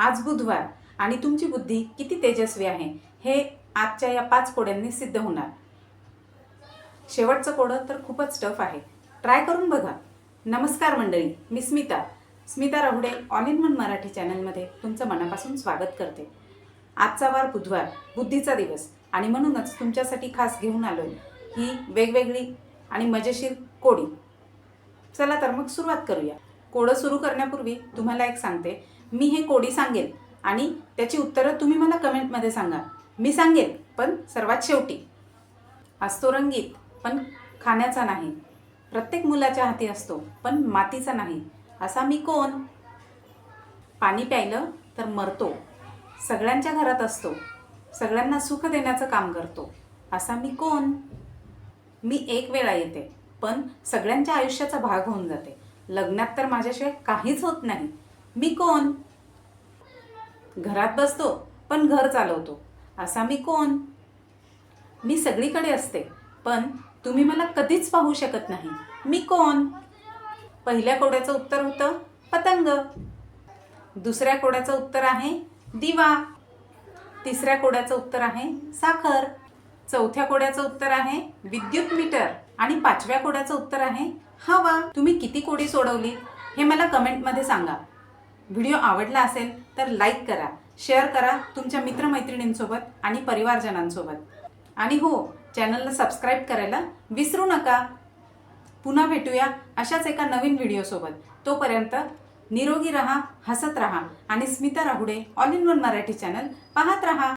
आज बुधवार आणि तुमची बुद्धी किती तेजस्वी आहे हे आजच्या या पाच कोड्यांनी सिद्ध होणार. शेवटचं कोडं तर खूपच टफ आहे. ट्राय करून बघा. नमस्कार मंडळी मी Smita. Smita Rahude all in one Marathi चॅनलमध्ये तुमचं मनापासून स्वागत करते. आजचा वार बुधवार बुद्धीचा दिवस आणि म्हणूनच तुमच्यासाठी खास घेऊन आलो ही वेगवेगळी आणि मजेशीर कोडी. चला तर मग सुरुवात करूया. कोडं सुरू करण्यापूर्वी तुम्हाला एक सांगते. मी हे कोडी सांगेल आणि त्याची उत्तरं तुम्ही मला कमेंटमध्ये सांगा. मी सांगेल पण सर्वात शेवटी. असतो रंगीत पण खाण्याचा नाही. प्रत्येक मुलाच्या हाती असतो पण मातीचा नाही. असा मी कोण? पाणी प्यायलं तर मरतो. सगळ्यांच्या घरात असतो. सगळ्यांना सुख देण्याचं काम करतो. असा मी कोण? मी एक वेळा येते पण सगळ्यांच्या आयुष्याचा भाग होऊन जाते. लग्नात तर माझ्याशिवाय काहीच होत नाही. मी कोण? घरात बसतो पण घर चालवतो. असा मी कोण? मी सगळीकडे असते पण तुम्ही मला कधीच पाहू शकत नाही. मी कोण? पहिल्या कोड्याचं उत्तर होतं पतंग. दुसऱ्या कोड्याचं उत्तर आहे दिवा. तिसऱ्या कोड्याचं उत्तर आहे साखर. चौथ्या कोड्याचं उत्तर आहे विद्युत मीटर. आणि पाचव्या कोड्याचं उत्तर आहे हवा. तुम्ही किती कोडी सोडवली? हे मला कमेंटमध्ये सांगा. व्हिडिओ आवडला असेल तर लाईक करा शेअर करा तुमच्या मित्रमैत्रिणींसोबत आणि परिवारजनांसोबत. आणि हो चॅनलला सबस्क्राईब करायला विसरू नका. पुन्हा भेटूया अशाच एका नवीन व्हिडिओसोबत. तोपर्यंत निरोगी रहा हसत रहा आणि Smita Rahude all in one Marathi channel पाहत रहा.